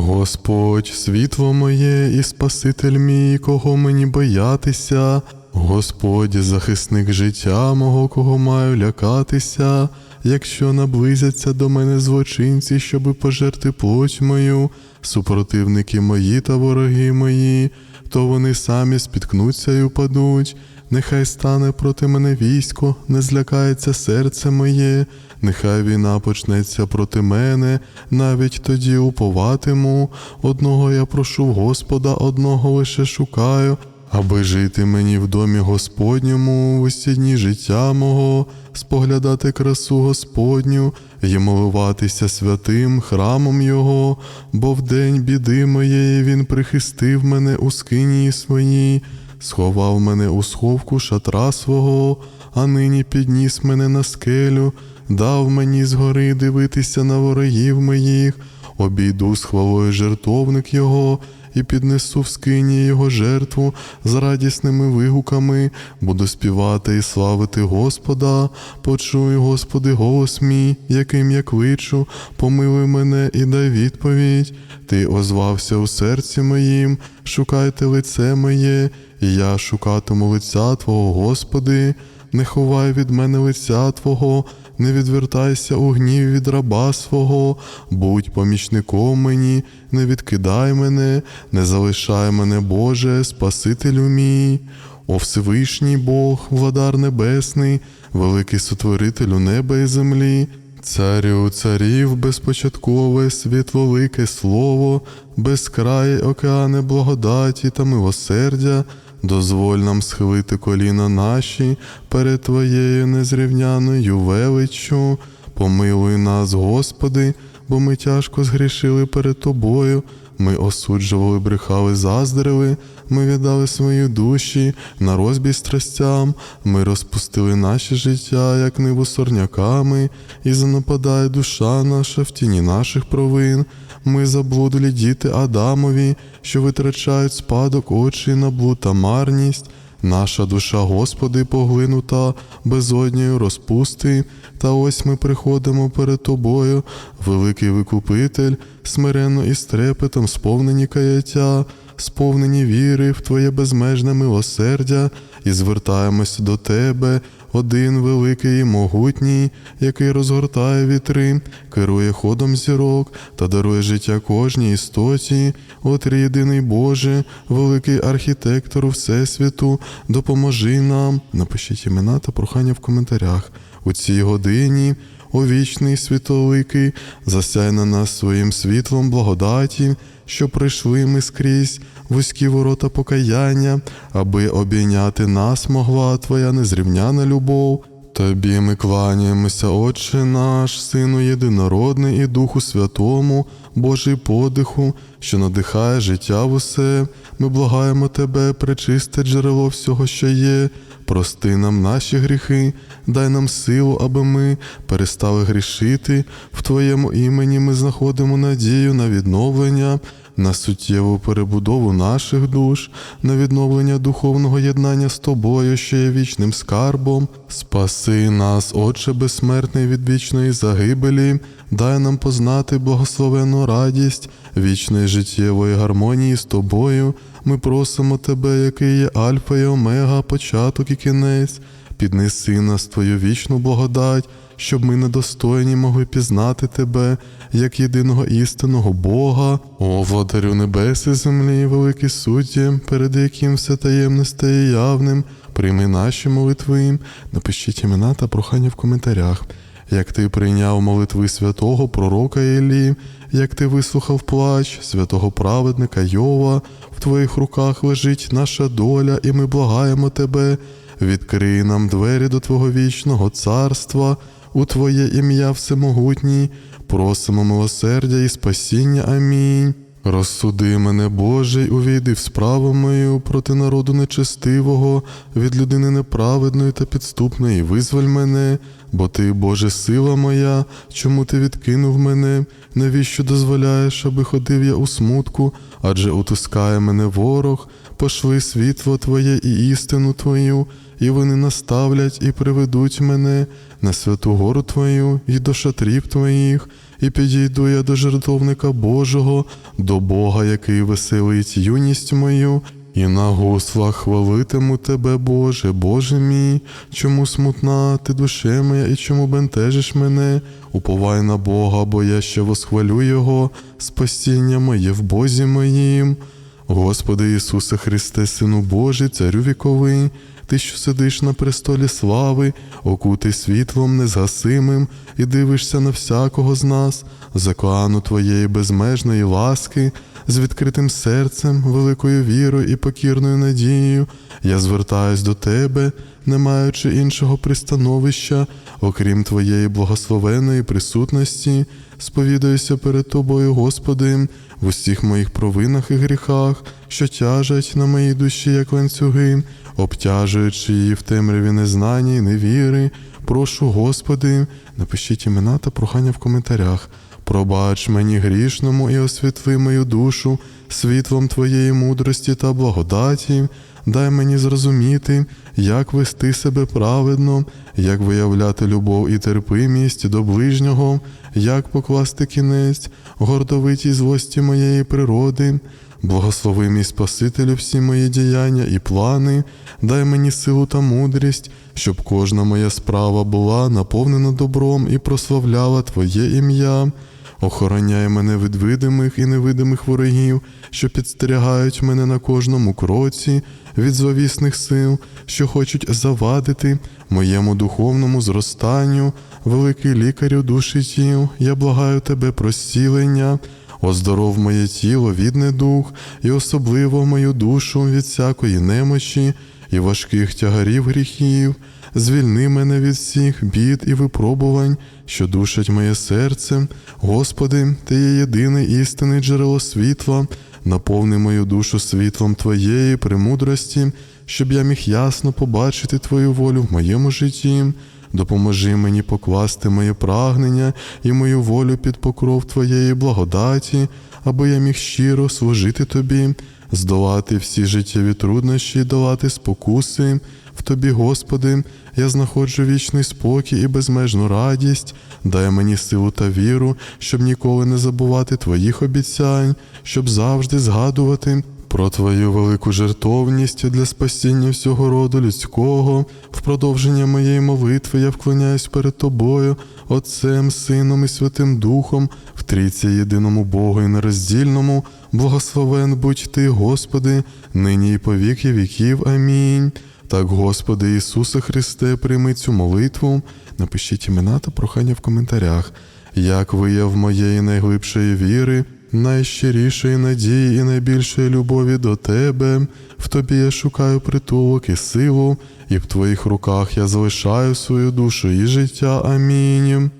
Господь, світло моє і Спаситель мій, кого мені боятися, Господь, захисник життя мого, кого маю лякатися, якщо наблизяться до мене злочинці, щоби пожерти плоть мою, супротивники мої та вороги мої, то вони самі спіткнуться і упадуть. Нехай стане проти мене військо, не злякається серце моє, нехай війна почнеться проти мене, навіть тоді уповатиму. Одного я прошу Господа, одного лише шукаю, аби жити мені в домі Господньому в усі дні життя мого, споглядати красу Господню і моливатися святим храмом Його, бо в день біди моєї Він прихистив мене у скинії своїй сховав мене у сховку шатра свого, а нині підніс мене на скелю, дав мені згори дивитися на ворогів моїх, обійду з хвалою жертовник його. І піднесу в скині його жертву з радісними вигуками, буду співати і славити Господа, почуй, Господи, голос мій, яким я кличу, помилуй мене і дай відповідь. Ти озвався у серці моїм, шукайте лице моє, і я шукатиму лиця Твого, Господи, не ховай від мене лиця Твого, не відвертайся у гнів від раба свого, будь помічником мені, не відкидай мене, не залишай мене, Боже, Спасителю мій. О Всевишній Бог, владар небесний, великий сотворителю неба і землі, царю царів, безпочаткове, світлолике слово, безкрає океани благодаті та милосердя, дозволь нам схилити коліна наші перед Твоєю незрівняною величчю. Помилуй нас, Господи, бо ми тяжко згрішили перед Тобою. Ми осуджували, брехали, заздрили, ми віддали свої душі на розбій страстям, ми розпустили наше життя, як ниву сорняками, і занападає душа наша в тіні наших провин. Ми заблудлі діти Адамові, що витрачають спадок очі на блуд та марність. Наша душа, Господи, поглинута безодньою розпусти, та ось ми приходимо перед Тобою, великий викупитель, смиренно і з сповнені каяття, сповнені віри в Твоє безмежне милосердя, і звертаємось до Тебе, один великий і могутній, який розгортає вітри, керує ходом зірок та дарує життя кожній істоті, от єдиний Боже, великий архітектор Всесвіту, допоможи нам. Напишіть імена та прохання в коментарях. У цій годині, о вічний світовикий, засяй на нас своїм світлом благодаті, що прийшли ми скрізь вузькі ворота покаяння, аби обійняти нас могла Твоя незрівняна любов. Тобі ми кланяємося, Отче наш, Сину єдинородний і Духу Святому, Божий подиху, що надихає життя в усе. Ми благаємо Тебе, пречисте джерело всього, що є. Прости нам наші гріхи, дай нам силу, аби ми перестали грішити. В Твоєму імені ми знаходимо надію на відновлення, на суттєву перебудову наших душ, на відновлення духовного єднання з тобою, що є вічним скарбом. Спаси нас, Отче безсмертний від вічної загибелі, дай нам познати благословенну радість вічної життєвої гармонії з тобою. Ми просимо Тебе, який є Альфа і Омега, початок і кінець, піднеси нас Твою вічну благодать, щоб ми недостойні могли пізнати Тебе, як єдиного істинного Бога, о владарю небес і землі, великий судді, перед яким все таємне стає явним, прийми наші молитви. Напишіть імена та прохання в коментарях. Як ти прийняв молитви святого пророка Іллі, як ти вислухав плач святого праведника Йова, в твоїх руках лежить наша доля, і ми благаємо тебе, відкрий нам двері до Твого вічного царства, у Твоє ім'я Всемогутній, просимо милосердя і спасіння. Амінь. Розсуди мене, Боже, й увійди в справу мою проти народу нечестивого, від людини неправедної та підступної, визволь мене, бо ти, Боже, сила моя, чому ти відкинув мене, навіщо дозволяєш, аби ходив я у смутку, адже утискає мене ворог, пошли світло Твоє і істину Твою, і вони наставлять і приведуть мене на святу гору Твою і до шатрів Твоїх, і підійду я до жертовника Божого, до Бога, який веселить юність мою, і на гуслах хвалитиму Тебе, Боже, Боже мій, чому смутна ти душе моя, і чому бентежиш мене? Уповай на Бога, бо я ще восхвалю Його, спасіння моє в Бозі моїм. Господи Ісусе Христе, Сину Божий, Царю віковий, Ти, що сидиш на престолі слави, окутий світлом незгасимим, і дивишся на всякого з нас, закану Твоєї безмежної ласки, з відкритим серцем, великою вірою і покірною надією, я звертаюсь до Тебе, не маючи іншого пристановища, окрім Твоєї благословеної присутності, сповідаюся перед Тобою, Господи, в усіх моїх провинах і гріхах, що тяжать на моїй душі, як ланцюги, обтяжуючи її в темряві незнання і невіри. Прошу, Господи, напишіть імена та прохання в коментарях. Пробач мені грішному і освітли мою душу світлом Твоєї мудрості та благодаті. Дай мені зрозуміти, як вести себе праведно, як виявляти любов і терпимість до ближнього, як покласти кінець гордовитій злості моєї природи. Благослови мій Спасителю всі мої діяння і плани, дай мені силу та мудрість, щоб кожна моя справа була наповнена добром і прославляла Твоє ім'я. Охороняй мене від видимих і невидимих ворогів, що підстерігають мене на кожному кроці, від зловісних сил, що хочуть завадити моєму духовному зростанню, великий лікарю душі тіл, я благаю тебе про зцілення. Оздоров моє тіло від недух, і особливо мою душу від всякої немочі і важких тягарів гріхів. Звільни мене від всіх бід і випробувань, що душать моє серце. Господи, Ти є єдиний істинний джерело світла, наповни мою душу світлом Твоєї премудрості, щоб я міг ясно побачити Твою волю в моєму житті. Допоможи мені покласти моє прагнення і мою волю під покров Твоєї благодаті, аби я міг щиро служити Тобі, здолати всі життєві труднощі, і долати спокуси. В Тобі, Господи, я знаходжу вічний спокій і безмежну радість, дай мені силу та віру, щоб ніколи не забувати Твоїх обіцянь, щоб завжди згадувати про Твою велику жертовність для спасіння всього роду людського. В продовження моєї молитви я вклоняюсь перед Тобою, Отцем, Сином і Святим Духом, в трійці єдиному Богу і нероздільному. Благословен будь Ти, Господи, нині і по віки віків. Амінь. Так, Господи Ісусе Христе, прийми цю молитву. Напишіть імена та прохання в коментарях, як вияв моєї найглибшої віри, найщирішої надії і найбільшої любові до Тебе. В Тобі я шукаю притулок і силу, і в Твоїх руках я залишаю свою душу і життя. Амінь.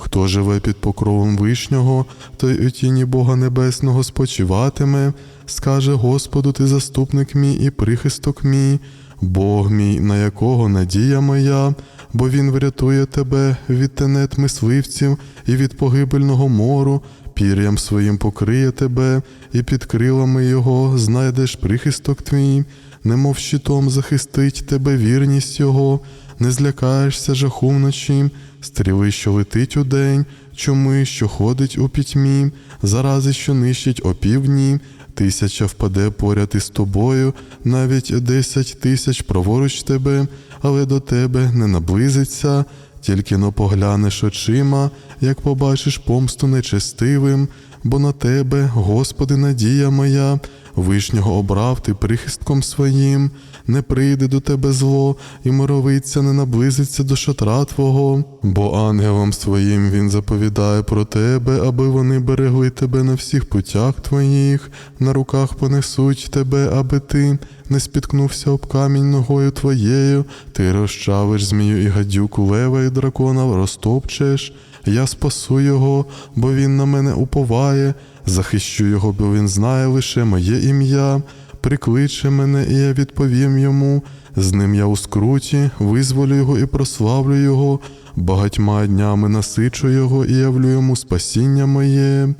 Хто живе під покровом вишнього, той у тіні Бога Небесного спочиватиме, скаже Господу, ти заступник мій і прихисток мій, Бог мій, на якого надія моя, бо Він врятує тебе від тенет мисливців і від погибельного мору, пір'ям своїм покриє тебе, і під крилами його знайдеш прихисток твій, немов щитом захистить тебе вірність Його, не злякаєшся жаху вночі, стріли, що летить удень, чуми, що ходить у пітьмі, зарази, що нищить опівдні, тисяча впаде поряд із тобою, навіть десять тисяч праворуч тебе, але до тебе не наблизиться. Тільки но поглянеш очима, як побачиш помсту нечестивим, бо на тебе, Господи, надія моя, вишнього обрав ти прихистком своїм, не прийде до тебе зло, і моровиця не наблизиться до шатра Твого, бо ангелам своїм він заповідає про тебе, аби вони берегли тебе на всіх путях твоїх, на руках понесуть тебе, аби ти не спіткнувся об камінь ногою твоєю, ти розчавиш змію і гадюку лева і дракона розтопчеш. Я спасу його, бо він на мене уповає, захищу його, бо він знає лише моє ім'я. Прикличе мене, і я відповім йому. З ним я у скруті, визволю його і прославлю його, багатьма днями насичу його і явлю йому спасіння моє.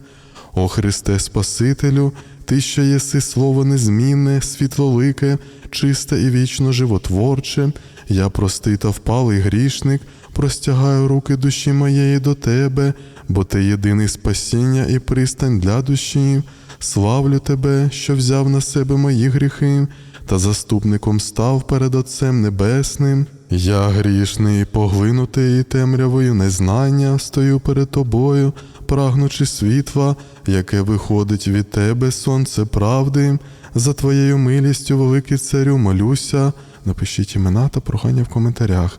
О Христе Спасителю, Ти, що єси слово незмінне, світлолике, чисте і вічно животворче, Я простий та впалий грішник, простягаю руки душі моєї до тебе, бо ти єдиний спасіння і пристань для душі. Славлю тебе, що взяв на себе мої гріхи, та заступником став перед Отцем Небесним. Я грішний, поглинутий темрявою незнання, стою перед тобою, прагнучи світла, яке виходить від тебе, сонце правди. За твоєю милістю, великий царю, молюся. Напишіть імена та прохання в коментарях.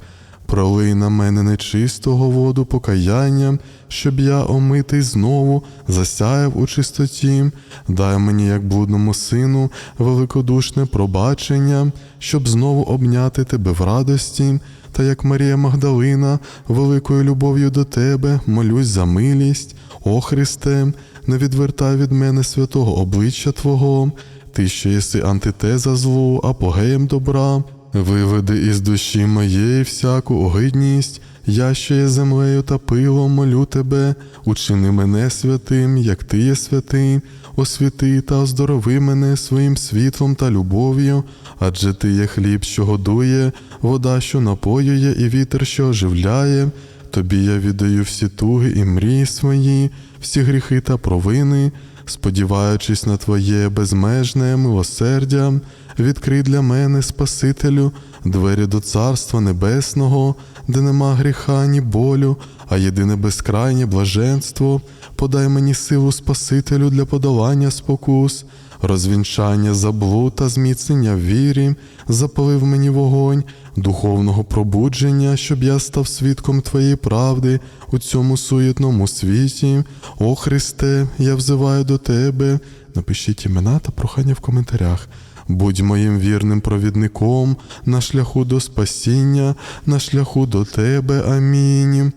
Пролий на мене нечистого воду покаяння, щоб я, омитий знову, засяяв у чистоті, дай мені, як блудному сину, великодушне пробачення, щоб знову обняти тебе в радості, та як Марія Магдалина, великою любов'ю до тебе, молюсь за милість, о Христе, не відвертай від мене святого обличчя Твого, ти, що єси антитеза злу, апогеєм добра. Виведи із душі моєї всяку огидність, я що є землею та пилом, молю тебе, учини мене святим, як ти є святий, освіти та оздорови мене своїм світлом та любов'ю, адже ти є хліб, що годує, вода, що напоює, і вітер, що оживляє. Тобі я віддаю всі туги і мрії свої, всі гріхи та провини, сподіваючись на Твоє безмежне милосердя, відкрий для мене, Спасителю, двері до Царства Небесного, де нема гріха, ні болю, а єдине безкрайнє блаженство, подай мені силу Спасителю для подолання спокус, розвінчання заблуд та зміцнення в вірі, запалив мені вогонь духовного пробудження, щоб я став свідком Твоєї правди у цьому суєтному світі. О Христе, я взиваю до Тебе. Напишіть імена та прохання в коментарях. Будь моїм вірним провідником на шляху до спасіння, на шляху до Тебе. Амінь.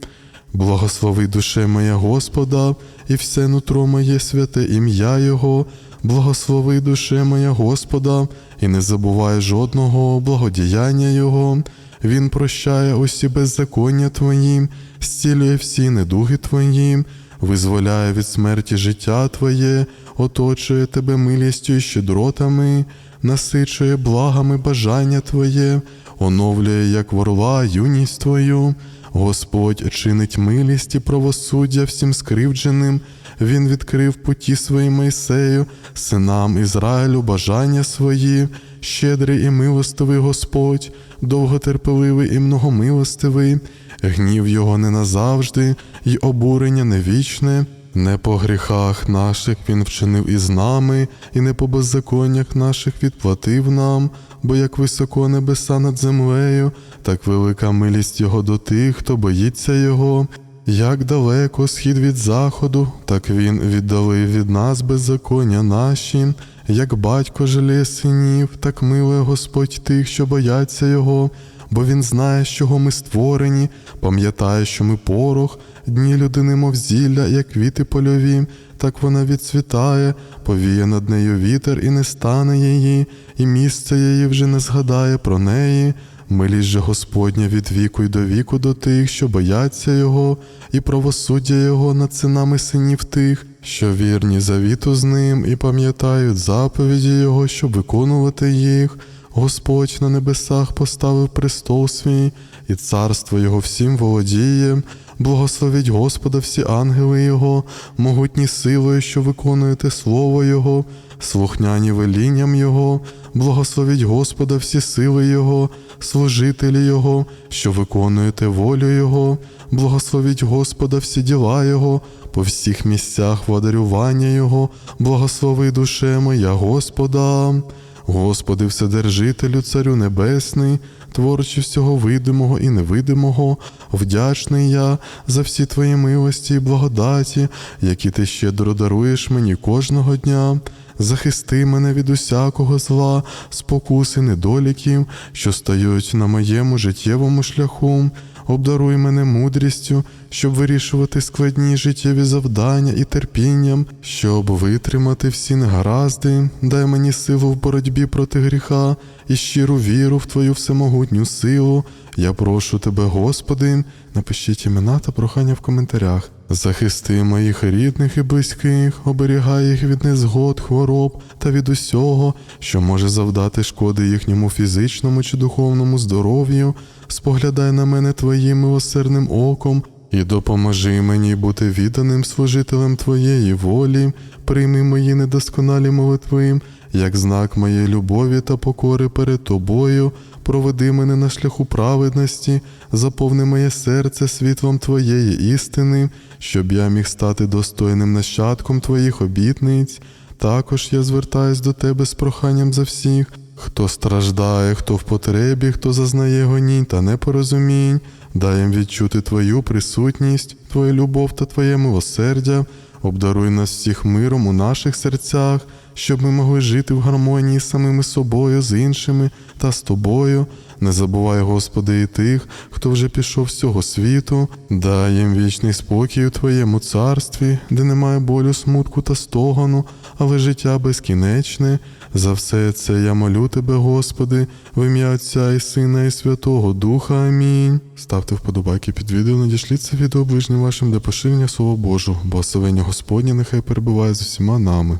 Благослови душе моя Господа, і все нутро моє святе ім'я Його, благослови душе моя Господа, і не забувай жодного благодіяння Його. Він прощає усі беззаконня Твої, зцілює всі недуги Твої, визволяє від смерті життя Твоє, оточує тебе милістю і щедротами, насичує благами бажання Твоє, оновлює, як ворла, юність Твою. Господь чинить милість і правосуддя всім скривдженим. Він відкрив путі свої Мойсею, синам Ізраїлю бажання свої, щедрий і милостивий Господь, довготерпеливий і многомилостивий, гнів його не назавжди, й обурення не вічне. Не по гріхах наших він вчинив із нами, і не по беззаконнях наших відплатив нам, бо як високо небеса над землею, так велика милість Його до тих, хто боїться Його. Як далеко схід від заходу, так він віддалив від нас беззаконня наші, як батько жаліє синів, так милує Господь тих, що бояться Його, бо Він знає, з чого ми створені, пам'ятає, що ми порох, дні людини, мов зілля, як квіти польові, так вона відцвітає, повіє над нею вітер і не стане її, і місце її вже не згадає про неї. Милість же Господня від віку й до віку до тих, що бояться Його, і правосуддя Його над синами синів тих, що вірні завіту з ним, і пам'ятають заповіді Його, щоб виконувати їх. Господь на небесах поставив престол свій, і царство Його всім володіє. Благословіть Господа всі ангели Його, могутні силою, що виконуєте Слово Його, слухняні велінням Його, благословіть Господа всі сили Його, служителі Його, що виконуєте волю Його, благословіть Господа всі діла Його, по всіх місцях владарювання Його, благослови душе моя Господа. Господи, Вседержителю, Царю Небесний, творчі всього видимого і невидимого, вдячний я за всі твої милості і благодаті, які ти щедро даруєш мені кожного дня. Захисти мене від усякого зла, спокуси недоліків, що стають на моєму життєвому шляху. Обдаруй мене мудрістю, щоб вирішувати складні життєві завдання і терпінням, щоб витримати всі негаразди, дай мені силу в боротьбі проти гріха і щиру віру в Твою всемогутню силу. Я прошу тебе, Господи, напишіть імена та прохання в коментарях. Захисти моїх рідних і близьких, оберігай їх від незгод, хвороб та від усього, що може завдати шкоди їхньому фізичному чи духовному здоров'ю. Споглядай на мене твоїм милосердним оком і допоможи мені бути відданим служителем Твоєї волі, прийми мої недосконалі молитви, як знак моєї любові та покори перед Тобою, проведи мене на шляху праведності, заповни моє серце світлом Твоєї істини, щоб я міг стати достойним нащадком Твоїх обітниць. Також я звертаюсь до Тебе з проханням за всіх, хто страждає, хто в потребі, хто зазнає гонінь та непорозумінь, дай їм відчути Твою присутність, Твою любов та Твоє милосердя, обдаруй нас всіх миром у наших серцях, щоб ми могли жити в гармонії з самими собою, з іншими та з Тобою. Не забувай, Господи, і тих, хто вже пішов з цього світу, дай їм вічний спокій у Твоєму царстві, де немає болю, смутку та стогону, але життя безкінечне. За все це я молю Тебе, Господи, в ім'я Отця і Сина, і Святого Духа. Амінь. Ставте вподобайки під відео, надішліть це відео ближнім вашим для поширення Слова Божого, благословення Господнє нехай перебуває з усіма нами.